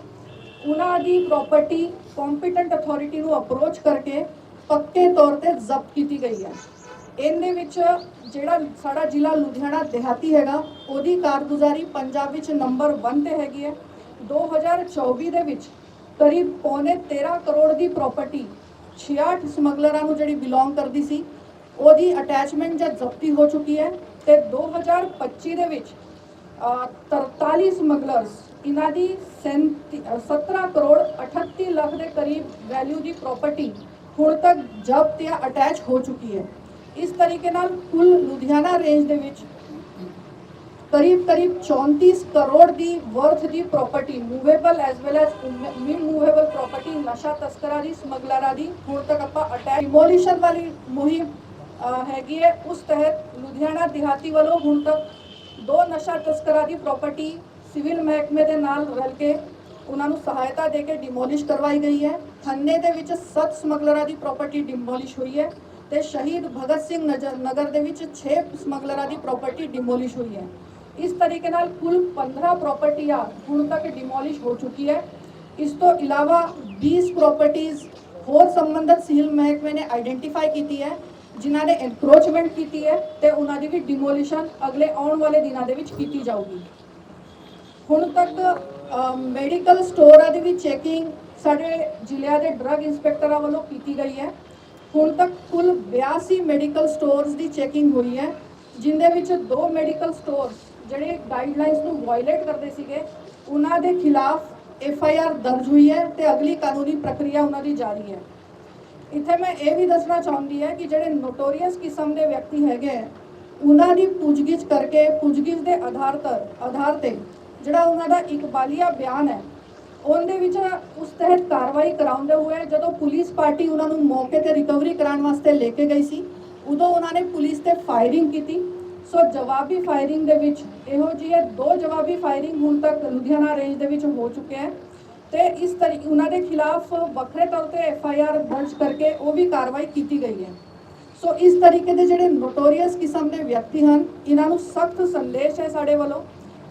ਉਹਨਾਂ ਦੀ ਪ੍ਰਾਪਰਟੀ ਕੰਪੀਟੈਂਟ ਅਥਾਰਟੀ ਨੂੰ ਅਪਰੋਚ ਕਰਕੇ ਪੱਕੇ ਤੌਰ ਤੇ ਜ਼ਬਤ ਕੀਤੀ ਗਈ ਹੈ। ਇਹਦੇ ਵਿੱਚ ਜਿਹੜਾ ਸਾਡਾ ਜ਼ਿਲ੍ਹਾ ਲੁਧਿਆਣਾ ਦਿਹਾਤੀ ਹੈਗਾ ਉਹਦੀ ਕਾਰਗੁਜ਼ਾਰੀ ਪੰਜਾਬ ਵਿੱਚ ਨੰਬਰ 1 ਤੇ ਹੈਗੀ ਹੈ। 2024 ਦੇ ਵਿੱਚ ਕਰੀਬ ਪੌਨੇ 13 ਕਰੋੜ ਦੀ ਪ੍ਰਾਪਰਟੀ 66 ਸਮਗਲਰਾਂ ਨੂੰ ਜਿਹੜੀ ਬਿਲੋਂਗ ਕਰਦੀ ਸੀ ਉਹਦੀ ਅਟੈਚਮੈਂਟ ਜਾਂ ਜ਼ਬਤੀ ਹੋ ਚੁੱਕੀ ਹੈ ਤੇ 2025 ਦੇ ਵਿੱਚ ਅਹ, 43 ਸਮਗਲਰਸ ਇਹਨਾਂ ਦੀ 37 ਅਹ, 17 ਕਰੋੜ 38 ਲੱਖ ਦੇ ਕਰੀਬ ਵੈਲਿਊ ਦੀ ਪ੍ਰਾਪਰਟੀ ਹੁਣ ਤੱਕ ਜ਼ਬਤ ਜਾਂ ਅਟੈਚ ਹੋ ਚੁੱਕੀ ਹੈ। ਇਸ ਤਰੀਕੇ ਨਾਲ ਕੁੱਲ ਲੁਧਿਆਣਾ ਰੇਂਜ ਦੇ ਵਿੱਚ ਕਰੀਬ ਕਰੀਬ 34 ਕਰੋੜ ਦੀ ਵਰਥ ਦੀ property movable as well as movable property ਨਸ਼ਾ ਤਸਕਰਾਂ ਦੀ, ਸਮਗਲਰਾਂ ਦੀ ਹੁਣ ਤੱਕ ਆਪਾਂ ਅਟੈਕ ਡਿਮੋਲੀਸ਼ਨ ਵਾਲੀ ਮੁਹਿੰਮ ਹੈਗੀ ਹੈ। ਉਸ ਤਹਿਤ ਲੁਧਿਆਣਾ ਦਿਹਾਤੀ ਵੱਲੋਂ ਹੁਣ ਤੱਕ ਦੋ ਨਸ਼ਾ ਤਸਕਰਾਂ ਦੀ ਪ੍ਰਾਪਰਟੀ ਸਿਵਲ ਮਹਿਕਮੇ ਦੇ ਨਾਲ ਰਲ ਕੇ ਉਹਨਾਂ ਨੂੰ ਸਹਾਇਤਾ ਦੇ ਕੇ ਡਿਮੋਲਿਸ਼ ਕਰਵਾਈ ਗਈ ਹੈ। ਖੰਨੇ ਦੇ ਵਿੱਚ ਸੱਤ ਸਮਗਲਰਾਂ ਦੀ ਪ੍ਰਾਪਰਟੀ ਡਿਮੋਲਿਸ਼ ਹੋਈ ਹੈ ਤੇ ਸ਼ਹੀਦ ਭਗਤ ਸਿੰਘ ਨਜਰ- ਨਗਰ ਦੇ ਵਿੱਚ 6 ਸਮਗਲਰਾਂ ਦੀ ਪ੍ਰਾਪਰਟੀ ਡਿਮੋਲਿਸ਼ ਹੋਈ ਹੈ। ਇਸ ਤਰੀਕੇ ਨਾਲ ਕੁੱਲ 15 ਪ੍ਰਾਪਰਟੀਆਂ ਹੁਣ ਤੱਕ ਡਿਮੋਲਿਸ਼ ਹੋ ਚੁੱਕੀ ਹੈ। ਇਸ ਤੋਂ ਇਲਾਵਾ 20 ਪ੍ਰਾਪਰਟੀਆਂ ਹੋਰ ਸੰਬੰਧਿਤ ਸਿਵਲ ਮਹਿਕਮੇ ਨੇ ਆਈਡੈਂਟੀਫਾਈ ਕੀਤੀ ਹੈ, ਜਿਨ੍ਹਾਂ ਨੇ ਐਨਕਰੋਚਮੈਂਟ ਕੀਤੀ ਹੈ ਤੇ ਉਹਨਾਂ ਦੀ ਵੀ ਡਿਮੋਲਿਸ਼ਨ ਅਗਲੇ ਆਉਣ ਵਾਲੇ ਦਿਨਾਂ ਦੇ ਵਿੱਚ ਕੀਤੀ ਜਾਊਗੀ। ਹੁਣ ਤੱਕ ਮੈਡੀਕਲ ਸਟੋਰਾਂ ਦੀ ਵੀ ਚੈਕਿੰਗ ਸਾਡੇ ਜ਼ਿਲ੍ਹਿਆਂ ਦੇ ਡਰੱਗ ਇੰਸਪੈਕਟਰਾਂ ਵੱਲੋਂ ਕੀਤੀ ਗਈ ਹੈ। ਹੁਣ ਤੱਕ ਕੁੱਲ 82 ਮੈਡੀਕਲ ਸਟੋਰਸ ਦੀ ਚੈਕਿੰਗ ਹੋਈ ਹੈ ਜਿਨ੍ਹਾਂ ਵਿੱਚ ਦੋ ਮੈਡੀਕਲ ਸਟੋਰ ਜਿਹੜੇ ਗਾਈਡਲਾਈਨਸ ਨੂੰ ਵਾਇਲੇਟ ਕਰਦੇ ਸੀਗੇ ਉਹਨਾਂ ਦੇ ਖਿਲਾਫ ਐਫ ਆਈ ਆਰ ਦਰਜ ਹੋਈ ਹੈ ਤੇ ਅਗਲੀ ਕਾਨੂੰਨੀ ਪ੍ਰਕਿਰਿਆ ਉਹਨਾਂ ਦੀ ਜਾਰੀ ਹੈ। ਇੱਥੇ ਮੈਂ ਇਹ ਵੀ ਦੱਸਣਾ ਚਾਹੁੰਦੀ ਹੈ ਕਿ ਜਿਹੜੇ ਨੋਟੋਰੀਅਸ ਕਿਸਮ ਦੇ ਵਿਅਕਤੀ ਹੈਗੇ ਹੈ, ਉਹਨਾਂ ਦੀ ਪੁੱਛਗਿੱਛ ਕਰਕੇ ਪੁੱਛਗਿੱਛ ਦੇ ਆਧਾਰ ਤਰ ਆਧਾਰ ਤੇ ਜਿਹੜਾ ਉਹਨਾਂ ਦਾ ਇਕਬਾਲੀਆ ਬਿਆਨ ਹੈ, ਉਹਦੇ ਵਿੱਚ ਉਸ ਤਹਿਤ ਕਾਰਵਾਈ ਕਰਾਉਂਦੇ ਹੋਏ ਜਦੋਂ ਪੁਲਿਸ ਪਾਰਟੀ ਉਹਨਾਂ ਨੂੰ ਮੌਕੇ ਤੇ ਰਿਕਵਰੀ ਕਰਾਉਣ ਵਾਸਤੇ ਲੈ ਕੇ ਗਈ ਸੀ, ਉਦੋਂ ਉਹਨਾਂ ਨੇ ਪੁਲਿਸ ਤੇ ਫਾਇਰਿੰਗ ਕੀਤੀ। ਸੋ ਜਵਾਬੀ ਫਾਇਰਿੰਗ ਦੇ ਵਿੱਚ ਇਹੋ ਜਿਹੇ ਦੋ ਜਵਾਬੀ ਫਾਇਰਿੰਗ ਹੁਣ ਤੱਕ ਲੁਧਿਆਣਾ ਰੇਂਜ ਦੇ ਵਿੱਚ ਹੋ ਚੁੱਕੇ ਹੈ ਤੇ ਇਸ ਤਰੀਕੇ ਉਹਨਾਂ ਦੇ ਖਿਲਾਫ ਵੱਖਰੇ ਤੌਰ ਤੇ ਐਫ ਆਈ ਆਰ ਦਰਜ ਕਰਕੇ ਉਹ ਵੀ ਕਾਰਵਾਈ ਕੀਤੀ ਗਈ ਹੈ। ਸੋ ਇਸ ਤਰੀਕੇ ਦੇ ਜਿਹੜੇ ਨੋਟੋਰੀਅਸ ਕਿਸਮ ਦੇ ਵਿਅਕਤੀ ਹਨ, ਇਹਨਾਂ ਨੂੰ ਸਖਤ ਸੰਦੇਸ਼ ਹੈ ਸਾਡੇ ਵੱਲੋਂ।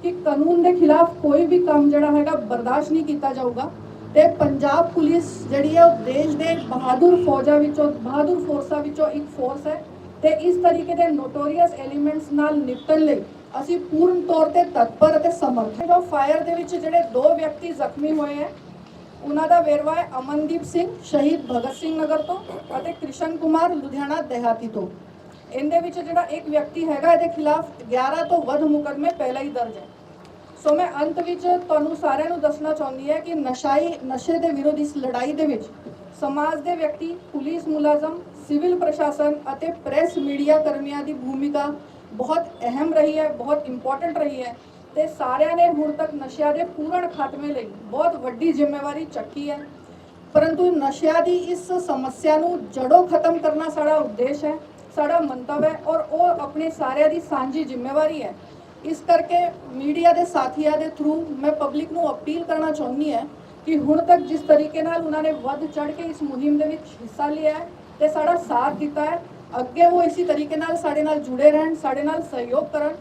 ਕਿ ਕਾਨੂੰਨ ਦੇ ਖਿਲਾਫ ਕੋਈ ਵੀ ਕੰਮ ਜਿਹੜਾ ਹੈਗਾ ਬਰਦਾਸ਼ਤ ਨਹੀਂ ਕੀਤਾ ਜਾਊਗਾ। ਤੇ ਪੰਜਾਬ ਪੁਲਿਸ ਜਿਹੜੀ ਹੈ ਉਹ ਦੇਸ਼ ਦੇ ਬਹਾਦਰ ਫੌਜਾਂ ਵਿੱਚੋਂ, ਬਹਾਦਰ ਫੋਰਸਾਂ ਵਿੱਚੋਂ ਇੱਕ ਫੋਰਸ ਹੈ ਤੇ ਇਸ ਤਰੀਕੇ ਦੇ ਨੋਟੋਰੀਅਸ ਐਲੀਮੈਂਟਸ ਨਾਲ ਨਿਪਟਣ ਲਈ ਅਸੀਂ ਪੂਰਨ ਤੌਰ ਤੇ ਤਤਪਰ ਅਤੇ ਸਮਰਥ ਹਾਂ। ਫਾਇਰ ਦੇ ਵਿੱਚ ਜਿਹੜੇ ਦੋ ਵਿਅਕਤੀ ਜ਼ਖਮੀ ਹੋਏ ਹੈ, ਉਹਨਾਂ ਦਾ ਵੇਰਵਾ ਹੈ ਅਮਨਦੀਪ ਸਿੰਘ, ਸ਼ਹੀਦ ਭਗਤ ਸਿੰਘ ਨਗਰ ਤੋਂ ਅਤੇ ਕ੍ਰਿਸ਼ਨ ਕੁਮਾਰ, ਲੁਧਿਆਣਾ ਦਿਹਾਤੀ ਤੋਂ। ਇਹਦੇ ਵਿੱਚ ਜਿਹੜਾ ਇੱਕ ਵਿਅਕਤੀ ਹੈਗਾ, ਇਹਦੇ ਖਿਲਾਫ 11 ਤੋਂ ਵੱਧ ਮੁਕੱਦਮੇ ਪਹਿਲਾਂ ਹੀ ਦਰਜ ਹੈ। ਸੋ ਮੈਂ ਅੰਤ ਵਿੱਚ ਤੁਹਾਨੂੰ ਸਾਰਿਆਂ ਨੂੰ ਦੱਸਣਾ ਚਾਹੁੰਦੀ ਹਾਂ ਕਿ ਨਸ਼ਾਈ, ਨਸ਼ੇ ਦੇ ਵਿਰੁੱਧ ਇਸ ਲੜਾਈ ਦੇ ਵਿੱਚ ਸਮਾਜ ਦੇ ਵਿਅਕਤੀ, ਪੁਲਿਸ ਮੁਲਾਜ਼ਮ, ਸਿਵਲ ਪ੍ਰਸ਼ਾਸਨ ਅਤੇ ਪ੍ਰੈਸ ਮੀਡੀਆ ਕਰਮੀਆਂ ਦੀ ਭੂਮਿਕਾ ਬਹੁਤ ਅਹਿਮ ਰਹੀ ਹੈ, ਬਹੁਤ ਇੰਪੋਰਟੈਂਟ ਰਹੀ ਹੈ ਤੇ ਸਾਰਿਆਂ ਨੇ ਹੁਣ ਤੱਕ ਨਸ਼ਿਆਂ ਦੇ ਪੂਰਨ ਖਾਤਮੇ ਲਈ ਬਹੁਤ ਵੱਡੀ ਜ਼ਿੰਮੇਵਾਰੀ ਚੱਕੀ ਹੈ। ਪਰੰਤੂ ਨਸ਼ਿਆਂ ਦੀ ਇਸ ਸਮੱਸਿਆ ਨੂੰ ਜੜੋਂ ਖਤਮ ਕਰਨਾ ਸਾਡਾ ਉਦੇਸ਼ ਹੈ, ਸਾਡਾ ਮੰਤਵ ਹੈ ਔਰ ਉਹ ਆਪਣੇ ਸਾਰਿਆਂ ਦੀ ਸਾਂਝੀ ਜ਼ਿੰਮੇਵਾਰੀ ਹੈ। ਇਸ ਕਰਕੇ ਮੀਡੀਆ ਦੇ ਸਾਥੀਆਂ ਦੇ ਥਰੂ ਮੈਂ ਪਬਲਿਕ ਨੂੰ ਅਪੀਲ ਕਰਨਾ ਚਾਹੁੰਦੀ ਹਾਂ ਕਿ ਹੁਣ ਤੱਕ ਜਿਸ ਤਰੀਕੇ ਨਾਲ ਉਹਨਾਂ ਨੇ ਵੱਧ ਚੜ ਕੇ ਇਸ ਮੁਹਿੰਮ ਦੇ ਵਿੱਚ ਹਿੱਸਾ ਲਿਆ ਹੈ ਤੇ ਸਾਡਾ ਸਾਥ ਦਿੱਤਾ ਹੈ, ਅੱਗੇ ਉਹ ਇਸੇ ਤਰੀਕੇ ਨਾਲ ਸਾਡੇ ਨਾਲ ਜੁੜੇ ਰਹਿਣ, ਸਾਡੇ ਨਾਲ ਸਹਿਯੋਗ ਕਰਨ।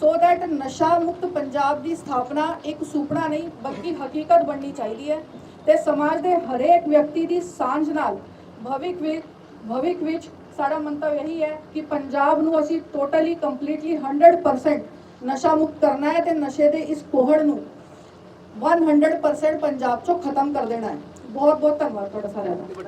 ਸੋ ਦੈਟ ਨਸ਼ਾ ਮੁਕਤ ਪੰਜਾਬ ਦੀ ਸਥਾਪਨਾ ਇੱਕ ਸੁਪਨਾ ਨਹੀਂ, ਬਲਕਿ ਹਕੀਕਤ ਬਣਨੀ ਚਾਹੀਦੀ ਹੈ ਤੇ ਸਮਾਜ ਦੇ ਹਰੇਕ ਵਿਅਕਤੀ ਦੀ ਸਾਂਝ ਨਾਲ ਭਵਿੱਖ ਵਿੱਚ ਭਵਿੱਖ ਵਿੱਚ ਸਾਡਾ ਮੰਤਵ ਇਹੀ ਹੈ ਕਿ ਪੰਜਾਬ ਨੂੰ ਅਸੀਂ ਟੋਟਲੀ ਕੰਪਲੀਟਲੀ 100% ਨਸ਼ਾ ਮੁਕਤ ਕਰਨਾ ਹੈ ਤੇ ਨਸ਼ੇ ਦੇ ਇਸ ਕੋਹੜ ਨੂੰ 100% ਪੰਜਾਬ ਚੋਂ ਖਤਮ ਕਰ ਦੇਣਾ ਹੈ। ਬਹੁਤ ਬਹੁਤ ਧੰਨਵਾਦ ਤੁਹਾਡਾ ਸਾਰਿਆਂ ਦਾ।